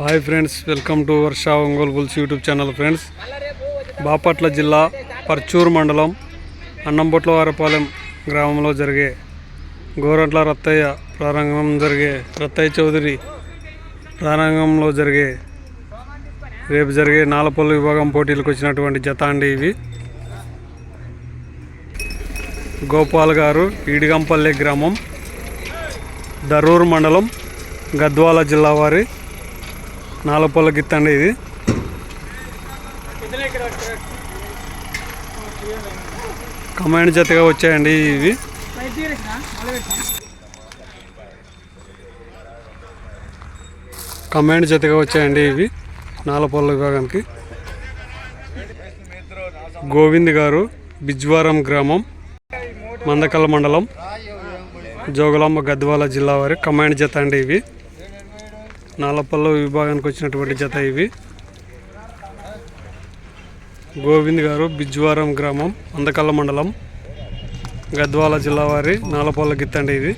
Hi friends welcome to Varsha Ongole bulls YouTube channel friends. Bapatla జిల్లా పర్చూరు మండలం అన్నంబొట్లవారపాలెం గ్రామంలో జరిగే గోరంట్ల రత్తయ్య ప్రారంభం జరిగే రత్తయ్య చౌదరి ప్రారంభంలో జరిగే రేపు జరిగే నాలపల్లి విభాగం పోటీలకు వచ్చినటువంటి జత అండి ఇవి. గోపాల్ గారు ఈడిగంపల్లి గ్రామం దరూర్ మండలం గద్వాల జిల్లా వారి నాలపల్ల గిత్త అండి ఇది. కమాండ్ జతగా వచ్చాయండి ఇవి. కమాండ్ జతగా వచ్చాయండి ఇవి. నాలపల్ల విభాగానికి. గోవింద్ గారు బిజ్వారం గ్రామం మందకల్ మండలం జోగులాంబ గద్వాల జిల్లా వారి కమాండ్ జత అండి ఇవి. నాలపల్ల విభాగానికి వచ్చినటువంటి జత ఇవి. గోవింద్ గారు బిజ్వారం గ్రామం అందకల్ల మండలం గద్వాల జిల్లా వారి నాలపల్ల గిత్తండి ఇది